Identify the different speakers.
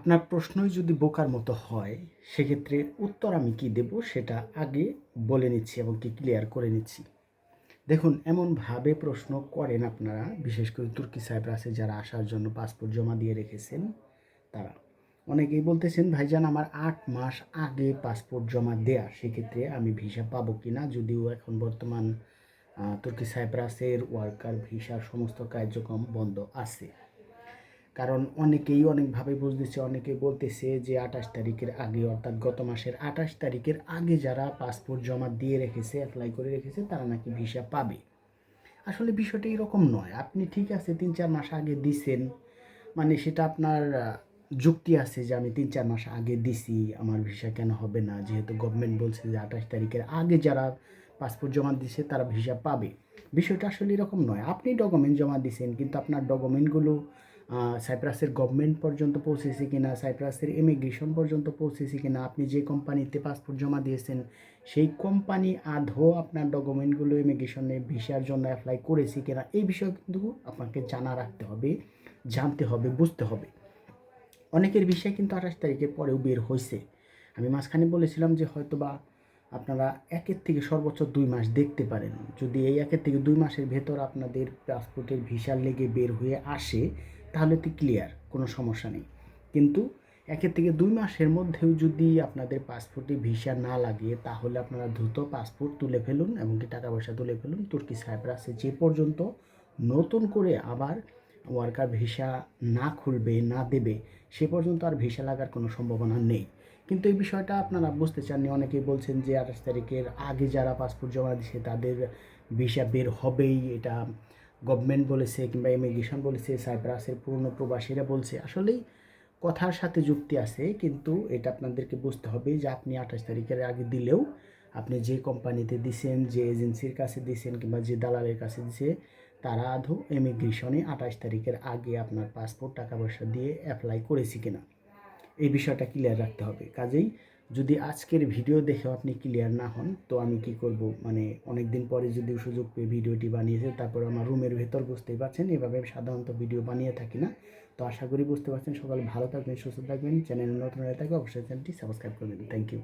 Speaker 1: আপনার প্রশ্নই যদি বোকার মতো হয়, সেক্ষেত্রে উত্তর আমি কি দেব সেটা আগে বলে নিচ্ছি এবং কি ক্লিয়ার করে নিচ্ছি। দেখুন, এমনভাবে প্রশ্ন করেন আপনারা, বিশেষ করে তুর্কি সাইপ্রাসে যারা আসার জন্য পাসপোর্ট জমা দিয়ে রেখেছেন, তারা। অনেকেই বলতেছেন, ভাইজান, আমার আট মাস আগে পাসপোর্ট জমা দেয়া, সেক্ষেত্রে আমি ভিসা পাবো কি না? যদিও এখন বর্তমান তুর্কি সাইপ্রাসের ওয়ার্কার ভিসা সমস্ত কার্যক্রম বন্ধ আছে। কারণ অনেকেই অনেকভাবে বুঝতেছে অনেকে বলতেছে যে আঠাশ তারিখের আগে, অর্থাৎ গত মাসের আঠাশ তারিখের আগে যারা পাসপোর্ট জমা দিয়ে রেখেছে অ্যাপ্লাই করে রেখেছে, তারা নাকি ভিসা পাবে। আসলে বিষয়টা এরকম নয়। আপনি ঠিক আছে, তিন চার মাস আগে দিছেন মানে সেটা আপনার যুক্তি আছে যে আমি তিন চার মাস আগে দিছি, আমার ভিসা কেন হবে না? যেহেতু গভর্নমেন্ট বলছে যে আঠাশ তারিখের আগে যারা পাসপোর্ট জমা দিছে, তারা ভিসা পাবে। বিষয়টা আসলে এরকম নয়। আপনি ডকুমেন্ট জমা দিছেন, কিন্তু আপনার ডকুমেন্টগুলো সাইপ্রাসের গভর্নমেন্ট পর্যন্ত পৌঁছেছে কিনা, সাইপ্রাসের ইমিগ্রেশন পর্যন্ত পৌঁছেছে কিনা, আপনি যে কোম্পানিতে পাসপোর্ট জমা দিয়েছেন, সেই কোম্পানি আদৌ আপনার ডকুমেন্টগুলো ইমিগ্রেশনে ভিসার জন্য অ্যাপ্লাই করেছে কিনা, এই বিষয়ে কিন্তু আপনাকে জানা রাখতে হবে, জানতে হবে, বুঝতে হবে। অনেকের বিষয় কিন্তু আঠাশ তারিখের পরেও বের হয়েছে আমি মাঝখানে বলেছিলাম যে হয়তো বা আপনারা একের থেকে সর্বোচ্চ দুই মাস দেখতে পারেন। যদি এই একের থেকে দুই মাসের ভেতর আপনাদের পাসপোর্টের ভিসার লেগে বের হয়ে আসে তাহলে তো ক্লিয়ার কোনো সমস্যা নেই। কিন্তু একের থেকে দুই মাসের মধ্যেও যদি আপনাদের পাসপোর্টে ভিসা না লাগে, তাহলে আপনারা দ্রুত পাসপোর্ট তুলে ফেলুন এবং কি টাকা পয়সা তুলে ফেলুন। তুর্কি সাইপ্রাসে যে পর্যন্ত নতুন করে আবার ওয়ার্কার ভিসা না খুলবে, না দেবে, সে পর্যন্ত আর ভিসা লাগার কোনো সম্ভাবনা নেই। কিন্তু এই বিষয়টা আপনারা বুঝতে চাননি, অনেকেই বলছেন যে আঠাশ তারিখের আগে যারা পাসপোর্ট জমা দিচ্ছে তাদের ভিসা বের হবেই, এটা গভর্নমেন্ট বলেছে কিংবা ইমিগ্রেশন বলেছে, সাইপ্রাসের পুরনো প্রবাসীরা বলছে, আসলেই কথার সাথে যুক্তি আছে, কিন্তু এটা আপনাদেরকে বুঝতে হবে যে আপনি আঠাশ তারিখের আগে দিলেও আপনি যে কোম্পানিতে দিছেন, যে এজেন্সির কাছে দিছেন কিংবা যে দালালের কাছে দিছে, তারা আদৌ ইমিগ্রেশনে আঠাশ তারিখের আগে আপনার পাসপোর্ট টাকা পয়সা দিয়ে অ্যাপ্লাই করেছি কিনা। এই বিষয়টা ক্লিয়ার রাখতে হবে। কাজেই যদি আজকের ভিডিও দেখে আপনি ক্লিয়ার না হন, তো আমি কি করব? মানে অনেক দিন পরে যদি সুযোগ পেয়ে ভিডিওটি বানিয়েছে তারপর আমার রুমের ভেতর বুঝতেই পারছেন, এভাবে আমি সাধারণত ভিডিও বানিয়ে থাকি না। তো আশা করি বুঝতে পারছেন, সকালে ভালো থাকবেন, সুস্থ থাকবেন চ্যানেল নতুন হয়ে থাকবে অবশ্যই চ্যানেলটি সাবস্ক্রাইব করবেন থ্যাংক ইউ